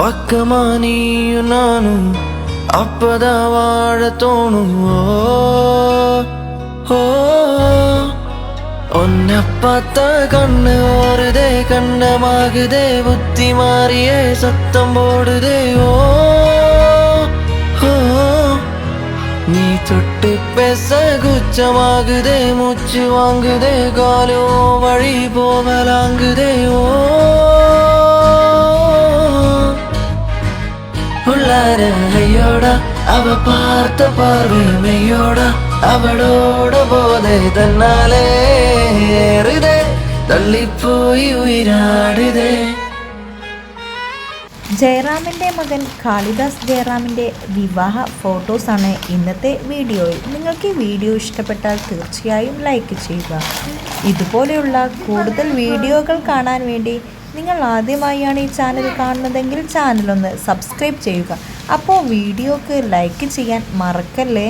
பக்கமா நீயும் நானும் அப்பதான் வாழ தோணும் ஒன்ன ஓ பார்த்தா கண்ணு ஓடுதே கண்ணமாகுதே புத்தி மாறியே சத்தம் போடுதே ஓ ஓ. நீ தொட்டு பேச குச்சமாகுதே மூச்சு வாங்குதே காலோ வழி போகலாங்குதே ஓ വളരയോട അവ പാർത്ത പാർവമയോട അവളോട് പോലെ തന്നാലേ തള്ളിപ്പോയി ഉയരാടുതേ. ജയറാമിന്റെ മകൻ കാളിദാസ് ജയറാമിന്റെ വിവാഹ ഫോട്ടോസാണ് ഇന്നത്തെ വീഡിയോയിൽ. നിങ്ങൾക്ക് ഈ വീഡിയോ ഇഷ്ടപ്പെട്ടാൽ തീർച്ചയായും ലൈക്ക് ചെയ്യുക. ഇതുപോലെയുള്ള കൂടുതൽ വീഡിയോകൾ കാണാൻ വേണ്ടി നിങ്ങൾ ആദ്യമായാണ് ഈ ചാനൽ കാണുന്നതെങ്കിൽ ചാനലൊന്ന് സബ്സ്ക്രൈബ് ചെയ്യുക. അപ്പോൾ വീഡിയോക്ക് ലൈക്ക് ചെയ്യാൻ മറക്കല്ലേ?